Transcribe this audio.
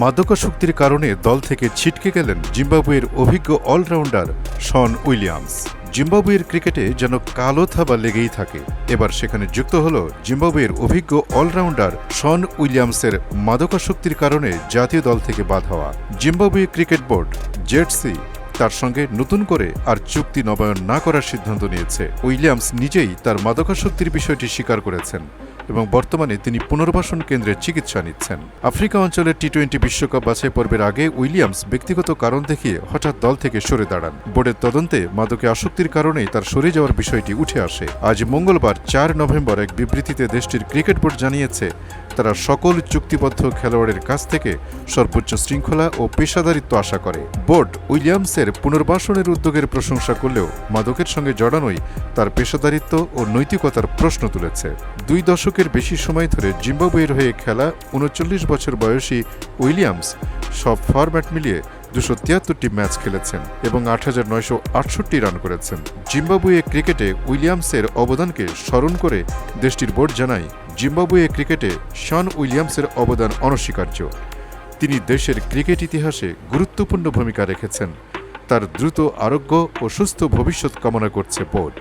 মাদকাসক্তির কারণে দল থেকে ছিটকে গেলেন জিম্বাবুয়ের অভিজ্ঞ অলরাউন্ডার শন উইলিয়ামস। জিম্বাবুয়ের ক্রিকেটে যেন কালো থাবা লেগেই থাকে। এবার সেখানে যুক্ত হল জিম্বাবুয়ের অভিজ্ঞ অলরাউন্ডার শন উইলিয়ামসের মাদকাসক্তির কারণে জাতীয় দল থেকে বাদ হওয়া। জিম্বাবুয়ে ক্রিকেট বোর্ড, জেডসি তার সঙ্গে নতুন করে আর চুক্তি নবায়ন না করার সিদ্ধান্ত নিয়েছে। উইলিয়ামস নিজেই তার মাদকাসক্তির বিষয়টি স্বীকার করেছেন এবং বর্তমানে তিনি পুনর্বাসন কেন্দ্রে চিকিৎসা নিচ্ছেন। আফ্রিকা অঞ্চলের টি টোয়েন্টি বিশ্বকাপ বাছাই পর্বের আগে উইলিয়ামস ব্যক্তিগত কারণ দেখিয়ে হঠাৎ দল থেকে সরে দাঁড়ান। বোর্ডের তদন্তে মাদকে আসক্তির কারণেই তার সরে যাওয়ার বিষয়টি উঠে আসে। আজ মঙ্গলবার চার নভেম্বর এক বিবৃতিতে দেশটির ক্রিকেট বোর্ড জানিয়েছে, তারা সকল চুক্তিবদ্ধ খেলোয়াড়ের কাছ থেকে সর্বোচ্চ শৃঙ্খলা ও পেশাদারিত্ব আশা করে। বোর্ড উইলিয়ামসের পুনর্বাসনের উদ্যোগের প্রশংসা করলেও মাদকের সঙ্গে জড়ানোই তার পেশাদারিত্ব ও নৈতিকতার প্রশ্ন তুলেছে। দুই দশকের বেশি সময় ধরে জিম্বাবুয়ের হয়ে খেলা উনচল্লিশ বছর বয়সী উইলিয়ামস সব ফরম্যাট মিলিয়ে দুশো তিয়াত্তরটি ম্যাচ খেলেছেন এবং আট হাজার নয়শো আটষট্টি রান করেছেন। জিম্বাবুয়ে ক্রিকেটে উইলিয়ামসের অবদানকে স্মরণ করে দেশটির বোর্ড জানায়, জিম্বাবুয়ে ক্রিকেটে শন উইলিয়ামসের অবদান অনস্বীকার্য। তিনি দেশের ক্রিকেট ইতিহাসে গুরুত্বপূর্ণ ভূমিকা রেখেছেন। তার দ্রুত আরোগ্য ও সুস্থ ভবিষ্যৎ কামনা করছে বোর্ড।